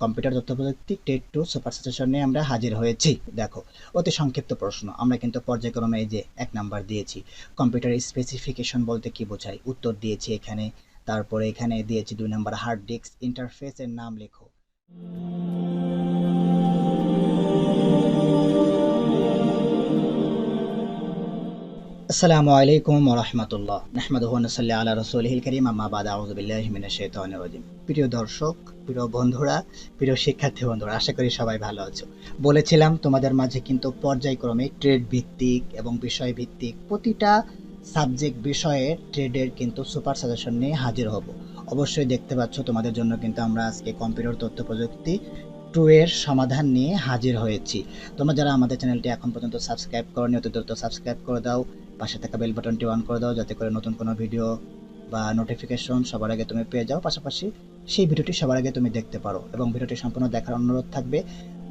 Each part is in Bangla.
কম্পিউটার তথ্য প্রযুক্তি টেট টু সুপার সেশনে আমরা হাজির হয়েছি। দেখো, অতি সংক্ষিপ্ত প্রশ্ন। আমরা কিন্তু পর্যায়ক্রমে এই যে এক নাম্বার দিয়েছি। কম্পিউটার স্পেসিফিকেশন বলতে কি বোঝায়? উত্তর দিয়েছি এখানে। তারপরে এখানে দিয়েছি দুই নাম্বার হার্ড ডিস্ক ইন্টারফেসের নাম লেখো। আসসালামু আলাইকুম ওরহমতুল্লাহ নাহমাদুহু ওয়া নুসাল্লি আলা রাসূলিহিল কারীম। আম্মা বাদ, আউযু বিল্লাহি মিনাশ শাইতানির রাজিম। প্রিয় দর্শক, প্রিয় বন্ধুরা, প্রিয় শিক্ষার্থী বন্ধুরা, আশা করি সবাই ভালো আছো। বলেছিলাম, তোমাদের মাঝে কিন্তু পর্যায়ক্রমে ট্রেড ভিত্তিক এবং বিষয় ভিত্তিক প্রতিটা সাবজেক্ট বিষয়ে ট্রেডের কিন্তু সুপার সাজেশন নিয়ে হাজির হব। অবশ্যই দেখতে পাচ্ছ, তোমাদের জন্য কিন্তু আমরা আজকে কম্পিউটার তথ্য প্রযুক্তি টু এর সমাধান নিয়ে হাজির হয়েছি। তোমরা যারা আমাদের চ্যানেলটি এখন পর্যন্ত সাবস্ক্রাইব করো অতি দ্রুত সাবস্ক্রাইব করে দাও। পাশে থাকা বেল বাটনটি অন করে দাও যাতে করে নতুন কোনো ভিডিও বা নোটিফিকেশন সবার আগে তুমি পেয়ে যাও। পাশাপাশি সেই ভিডিওটি সবার আগে তুমি দেখতে পারো এবং ভিডিওটি সম্পূর্ণ দেখার অনুরোধ থাকবে।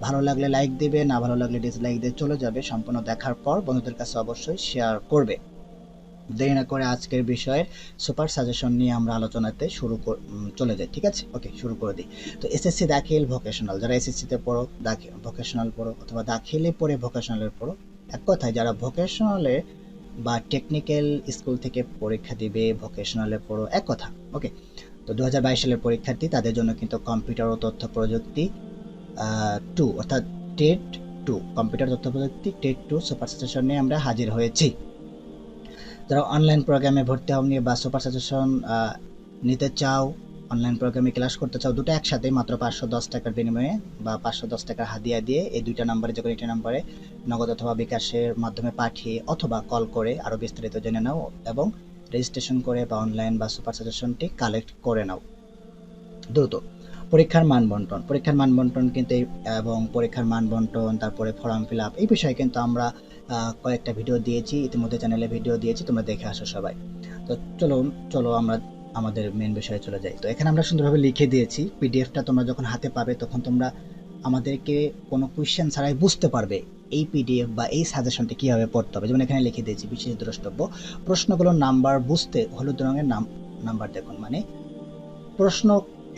ভালো লাগলে লাইক দিবে, না ভালো লাগলে ডিসলাইক দিয়ে চলে যাবে। সম্পূর্ণ দেখার পর বন্ধুদের কাছে অবশ্যই শেয়ার করবে। দেরি না করে আজকের বিষয়ের সুপার সাজেশন নিয়ে আমরা আলোচনাতে শুরু কর- চলে যাই, ঠিক আছে? ওকে শুরু করে দিই। তো এসএসসি দাখিল ভোকেশনাল যারা এসএসসিতে পড়ো দাখিল ভোকেশনাল পড়ো অথবা দাখিলে পড়ে ভোকেশনালের পড়ো, এক কথায় যারা ভোকেশনালে বা টেকনিক্যাল স্কুল থেকে পরীক্ষা দিবে ভোকেশনালে পড়ো এক কথা ওকে তো দু হাজার বাইশ সালের পরীক্ষার্থী, তাদের জন্য কিন্তু কম্পিউটার ও তথ্য প্রযুক্তি টু অর্থাৎ টেট টু কম্পিউটার তথ্য প্রযুক্তি টেট টু সুপার নিয়ে আমরা হাজির হয়েছি। যারা অনলাইন প্রোগ্রামে ভর্তি হওনি বা সুপার সাজেশন নিতে চাও অনলাইন প্রোগ্রামে ক্লাস করতে চাও, দুটো একসাথে মাত্র পাঁচশো দশ টাকার বিনিময়ে বা পাঁচশো দশ টাকার হাদিয়া দিয়ে এই দুইটা নাম্বারে যে কোনো একটি নাম্বারে নগদ অথবা বিকাশের মাধ্যমে পাঠিয়ে অথবা কল করে আরও বিস্তারিত জেনে নাও এবং রেজিস্ট্রেশন করে বা অনলাইন বা সুপার সাজেশনটি কালেক্ট করে নাও। দ্রুত। পরীক্ষার মান বন্টন পরীক্ষার মান বন্টন কিন্তু এবং পরীক্ষার মান বন্টন তারপরে ফর্ম ফিল আপ এই বিষয়ে কিন্তু আমরা কয়েকটা ভিডিও দিয়েছি। ইতিমধ্যে চ্যানেলে ভিডিও দিয়েছি, তোমরা দেখে আসো সবাই। তো চলো চলো আমরা আমাদের মেন বিষয়ে চলে যাই। তো এখানে আমরা সুন্দরভাবে লিখে দিয়েছি পিডিএফটা তোমরা যখন হাতে পাবে তখন তোমরা আমাদেরকে কোনো কোয়েশ্চেন ছাড়াই বুঝতে পারবে এই পিডিএফ বা এই সাজেশনটি কীভাবে পড়তে হবে। যেমন এখানে লিখে দিয়েছি, বিশেষ দ্রষ্টব্য প্রশ্নগুলোর নাম্বার বুঝতে হলুদ রঙের নাম নাম্বার দেখুন মানে প্রশ্ন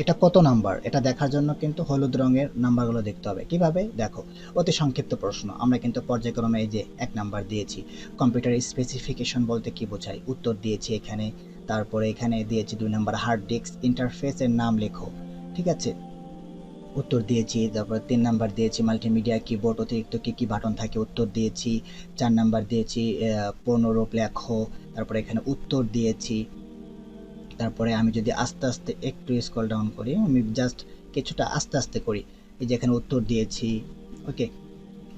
এটা কত নাম্বার এটা দেখার জন্য কিন্তু হলুদ রঙের নাম্বারগুলো দেখতে হবে। কীভাবে? দেখো, অতি সংক্ষিপ্ত প্রশ্ন। আমরা কিন্তু পর্যায়ক্রমে এই যে এক নাম্বার দিয়েছি। কম্পিউটার স্পেসিফিকেশন বলতে কি বোঝায়? উত্তর দিয়েছি এখানে। তারপরে এখানে দিয়েছি দুই নাম্বার হার্ড ডিস্ক ইন্টারফেসের নাম লেখো, ঠিক আছে? উত্তর দিয়েছি, তারপর তিন নাম্বার দিয়েছি মাল্টিমিডিয়া কিবোর্ড অতিরিক্ত কী কী বাটন থাকে উত্তর দিয়েছি, চার নাম্বার দিয়েছি পূর্ণরূপ লেখো, তারপরে এখানে উত্তর দিয়েছি। তারপরে আমি যদি আস্তে আস্তে একটু স্কল ডাউন করি, আমি জাস্ট কিছুটা আস্তে আস্তে করি। এই যে এখানে উত্তর দিয়েছি ওকে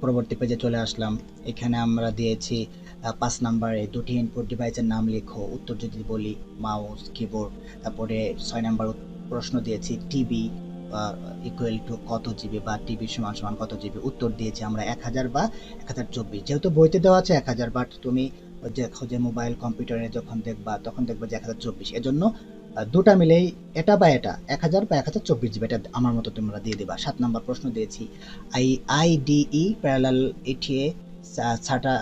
পরবর্তী পেজে চলে আসলাম। এখানে আমরা দিয়েছি পাঁচ নাম্বারে দুটি ইনপুট ডিভাইসের নাম লিখো, উত্তর যদি বলি মাউস কিবোর্ড তারপরে ছয় নাম্বার প্রশ্ন দিয়েছি টিভি ইকুয়াল টু কত জিবি বা টিভি সমান সমান কত জিবি উত্তর দিয়েছি আমরা এক হাজার বা এক হাজার চব্বিশ। যেহেতু বইতে দেওয়া আছে এক হাজার বাট তুমি দেখো যে মোবাইল কম্পিউটারে যখন দেখবা, তখন দেখবা যে এক হাজার চব্বিশ। এজন্য দুটা মিলেই এটা বা এটা, এক হাজার বা এক হাজার চব্বিশ জিবি এটা আমার মতো তোমরা দিয়ে দিবা। সাত নাম্বার প্রশ্ন দিয়েছি I IDE parallel ATA SATA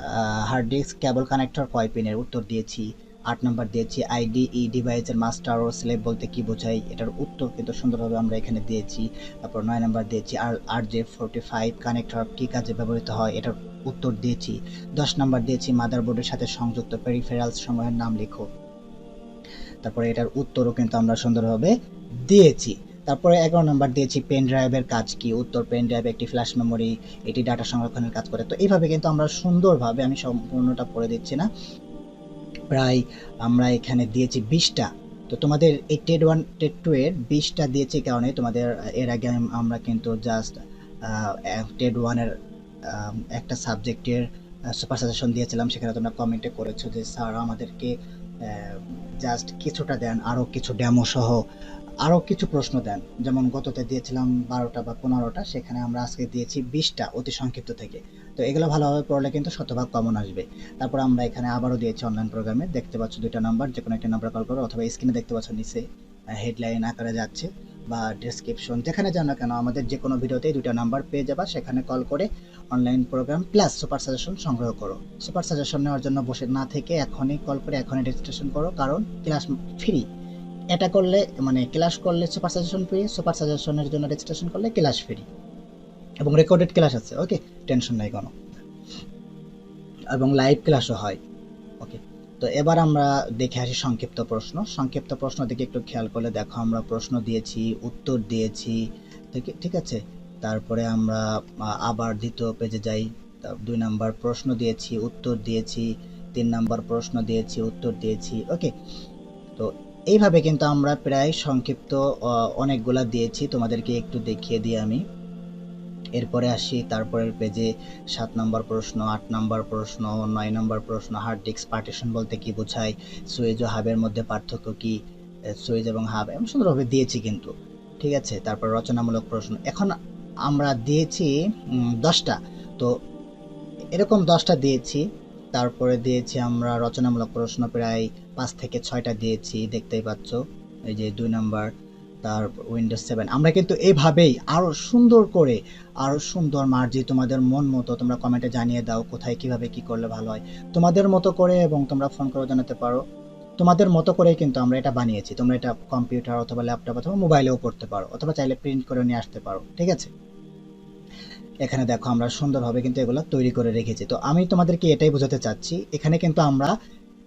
hard disk cable connector কয় পিনের উত্তর দিয়েছি, আট নাম্বার দিয়েছি আইডিই ডিভাইসের মাস্টার ও স্লেভ বলতে কি বোঝায়? এটার উত্তর কিন্তু সুন্দরভাবে আমরা এখানে দিয়েছি। তারপর নয় নাম্বার দিয়েছি আর R J forty five connector কী কাজে ব্যবহৃত হয়? এটার উত্তর দিয়েছি। দশ নাম্বার দিয়েছি মাদারবোর্ডের সাথে সংযুক্ত পেরিফেরালস সমূহের নাম লেখো। তারপরে এটার উত্তরও কিন্তু আমরা সুন্দরভাবে দিয়েছি। তারপরে এগারো নাম্বার দিয়েছি পেন ড্রাইভের কাজ কি? উত্তর পেন ড্রাইভ একটি ফ্ল্যাশ মেমোরি এটি ডাটা সংরক্ষণের কাজ করে। তো এইভাবে কিন্তু আমরা সুন্দরভাবে আমি সম্পূর্ণটা পড়ে দিচ্ছি না। প্রায় আমরা এখানে দিয়েছি বিশটা। তো তোমাদের এই টেড ওয়ান টেড টু এর বিশটা দিয়েছি কারণে তোমাদের, এর আগে আমরা কিন্তু জাস্ট টেড ওয়ানের একটা সাবজেক্টের সুপার সাজেশন দিয়েছিলাম। সেখানে তোমরা কমেন্টে করেছ যে, স্যার, আমাদেরকে জাস্ট কিছুটা দেন আরও কিছু ডেমো সহ আরও কিছু প্রশ্ন দেন। যেমন গততে দিয়েছিলাম বারোটা বা পনেরোটা, সেখানে আমরা আজকে দিয়েছি বিশটা অতি সংক্ষিপ্ত থেকে। তো এগুলো ভালোভাবে পড়লে কিন্তু শতভাগ কমন আসবে। তারপর আমরা এখানে আবারও দিয়েছি অনলাইন প্রোগ্রামে দেখতে পাচ্ছ দুইটা নাম্বার যে কোনো একটা নাম্বার কল করো অথবা স্ক্রিনে দেখতে পাচ্ছ নিচে হেডলাইন আকারে যাচ্ছে বা ডেসক্রিপশন যেখানে যাও না কেন আমাদের যে কোনো ভিডিওতেই দুইটা নাম্বার পেয়ে যাবা, সেখানে কল করে online program plus super suggestion সংগ্রহ করো। সুপার সাজেশন নেওয়ার জন্য বসে না থেকে এখনই কল করে এখনই রেজিস্ট্রেশন করো, কারণ ক্লাস ফ্রি এটা করলে মানে ক্লাস করলে সুপার সাজেশন ফ্রি সুপার সাজেশনের জন্য রেজিস্ট্রেশন করলে ক্লাস ফ্রি এবং রেকর্ডেড ক্লাস আছে ওকে টেনশন নাই কোনো। এবং লাইভ ক্লাসও হয় ওকে তো এবার আমরা দেখে আসি সংক্ষিপ্ত প্রশ্ন। সংক্ষিপ্ত প্রশ্ন দিকে একটু খেয়াল করলে দেখো, আমরা প্রশ্ন দিয়েছি, উত্তর দিয়েছি ঠিক- আছে? তারপরে আমরা আবার দ্বিতীয় পেজে যাই। দুই নাম্বার প্রশ্ন দিয়েছি, উত্তর দিয়েছি, তিন নাম্বার প্রশ্ন দিয়েছি, উত্তর দিয়েছি ওকে তো এইভাবে কিন্তু আমরা প্রায় সংক্ষিপ্ত অনেকগুলা দিয়েছি। তোমাদেরকে একটু দেখিয়ে দিই আমি। এরপরে আসি, তারপরের পেজে সাত নম্বর প্রশ্ন, আট নম্বর প্রশ্ন, নয় নম্বর প্রশ্ন হার্ড ডিস্ক পার্টিশন বলতে কি বোঝায় সুইচ ও হাবের মধ্যে পার্থক্য কি সুইচ এবং হাব এমন সুন্দরভাবে দিয়েছি কিন্তু। ঠিক আছে? তারপর রচনামূলক প্রশ্ন। এখন আমরা দিয়েছি দশটা। তো এরকম দশটা দিয়েছি। তারপরে দিয়েছি আমরা রচনামূলক প্রশ্ন প্রায় পাঁচ থেকে ছয়টা দিয়েছি, দেখতেই পাচ্ছ। এই যে দুই নাম্বার, তার উইন্ডোজ সেভেন আমরা কিন্তু এভাবেই আরও সুন্দর করে আরও সুন্দর মার্জি তোমাদের মন মতো তোমরা কমেন্টে জানিয়ে দাও কোথায় কীভাবে কি করলে ভালো হয়। তোমাদের মতো করে এবং তোমরা ফোন করে জানাতে পারো। তোমাদের মতো করেই কিন্তু আমরা এটা বানিয়েছি। তোমরা এটা কম্পিউটার অথবা ল্যাপটপ অথবা মোবাইলেও করতে পারো। অথবা চাইলে প্রিন্ট করে নিয়ে আসতে পারো। ঠিক আছে? এখানে দেখো আমরা সুন্দরভাবে কিন্তু এগুলো তৈরি করে রেখেছি। তো আমি তোমাদেরকে এটাই বোঝাতে চাচ্ছি, এখানে কিন্তু আমরা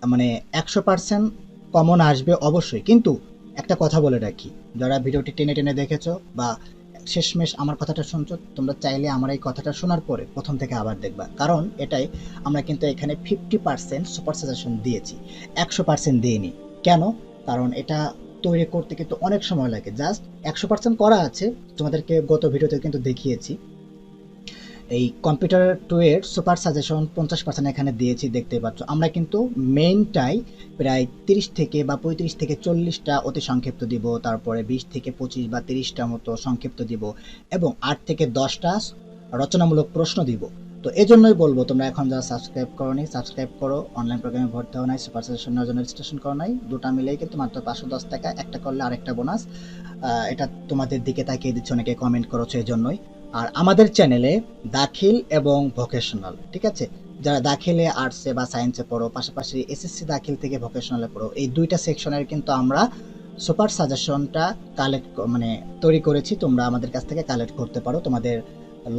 মানে একশো পার্সেন্ট কমন আসবে অবশ্যই। কিন্তু একটা কথা বলে রাখি, যারা ভিডিওটি টেনে টেনে দেখেছ বা শেষমেশ আমার কথাটা শুনছো, তোমরা চাইলে আমার এই কথাটা শোনার পরে প্রথম থেকে আবার দেখবা। কারণ এটাই আমরা কিন্তু এখানে ফিফটি পার্সেন্ট সুপার সাজেশন দিয়েছি, একশো পার্সেন্ট দিইনি। কেন? কারণ এটা তৈরি করতে কিন্তু অনেক সময় লাগে। জাস্ট একশো পার্সেন্ট করা আছে, তোমাদেরকে গত ভিডিওতে কিন্তু দেখিয়েছি। এই কম্পিউটার টু এর সুপার সাজেশন পঞ্চাশ পার্সেন্ট এখানে দিয়েছি, দেখতে পাচ্ছ। আমরা কিন্তু মেইনটাই প্রায় তিরিশ থেকে বা পঁয়ত্রিশ থেকে চল্লিশটা অতি সংক্ষিপ্ত দিব, তারপরে বিশ থেকে পঁচিশ বা তিরিশটা মতো সংক্ষিপ্ত দিব এবং আট থেকে দশটা রচনামূলক প্রশ্ন দিব। তো এই জন্যই বলব, তোমরা এখন যারা সাবস্ক্রাইব করো নি সাবস্ক্রাইব করো অনলাইন প্রোগ্রামে ভর্তি হওয়া নাই সুপার সাজেশনের জন্য রেজিস্ট্রেশন করো নাই। দুটা মিলেই কিন্তু মাত্র পাঁচশো দশ টাকা, একটা করলে আরেকটা বোনাস এটা তোমাদের দিকে তাকিয়ে দিচ্ছে, অনেকে কমেন্ট করেছ এই জন্যই। আর আমাদের চ্যানেলে দাখিল এবং ভোকেশনাল ঠিক আছে? যারা দাখিলে আর্টসে বা সায়েন্সে পড়ো, পাশাপাশি এসএসসি দাখিল থেকে ভোকেশনালে পড়ো, এই দুইটা সেকশনের কিন্তু আমরা সুপার সাজেশনটা কালেক্ট মানে তৈরি করেছি, তোমরা আমাদের কাছ থেকে কালেক্ট করতে পারো তোমাদের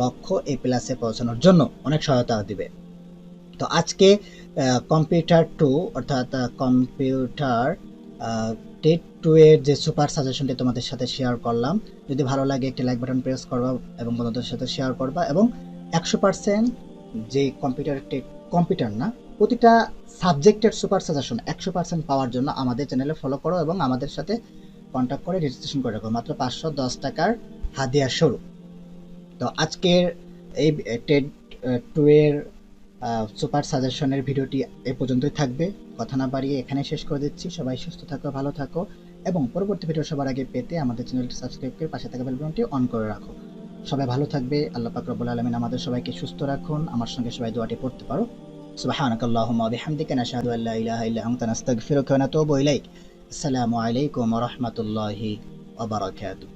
লক্ষ্য এ প্লাসে পৌঁছানোর জন্য, অনেক সহায়তা দিবে। তো আজকে কম্পিউটার টু অর্থাৎ কম্পিউটার টেট টু এর যে সুপার সাজেশনটি তোমাদের সাথে শেয়ার করলাম, যদি ভালো লাগে একটি লাইক বাটন প্রেস করবা এবং বন্ধুদের সাথে শেয়ার করবা এবং একশো পার্সেন্ট যে কম্পিউটার টেক কম্পিউটার না, প্রতিটা সাবজেক্টের সুপার সাজেশন একশো পার্সেন্ট পাওয়ার জন্য আমাদের চ্যানেলে ফলো করো এবং আমাদের সাথে কন্ট্যাক্ট করে রেজিস্ট্রেশন করে রাখো। মাত্র পাঁচশো দশ টাকার হাদিয়া শুরু। তো আজকের এই টেড টু এর সুপার সাজেশনের ভিডিওটি এ পর্যন্তই থাকবে। কথা না বাড়িয়ে এখানে শেষ করে দিচ্ছি সবাই সুস্থ থাকো ভালো থাকো এবং পরবর্তী ভিডিও সবার আগে পেতে আমাদের চ্যানেলটি সাবস্ক্রাইব করে পাশে থাকা বেল বাটনটি অন করে রাখো সবাই ভালো থাকবে আল্লাহ পাক রব্বুল আলামিন আমাদের সবাইকে সুস্থ রাখুন আমার সঙ্গে সবাই দোয়াটি পড়তে পারো سبحانك اللهم وبحمدك نشهد أن لا إله إلا أنت نستغفرك ونتوب إليك السلام عليكم ورحمة الله وبركاته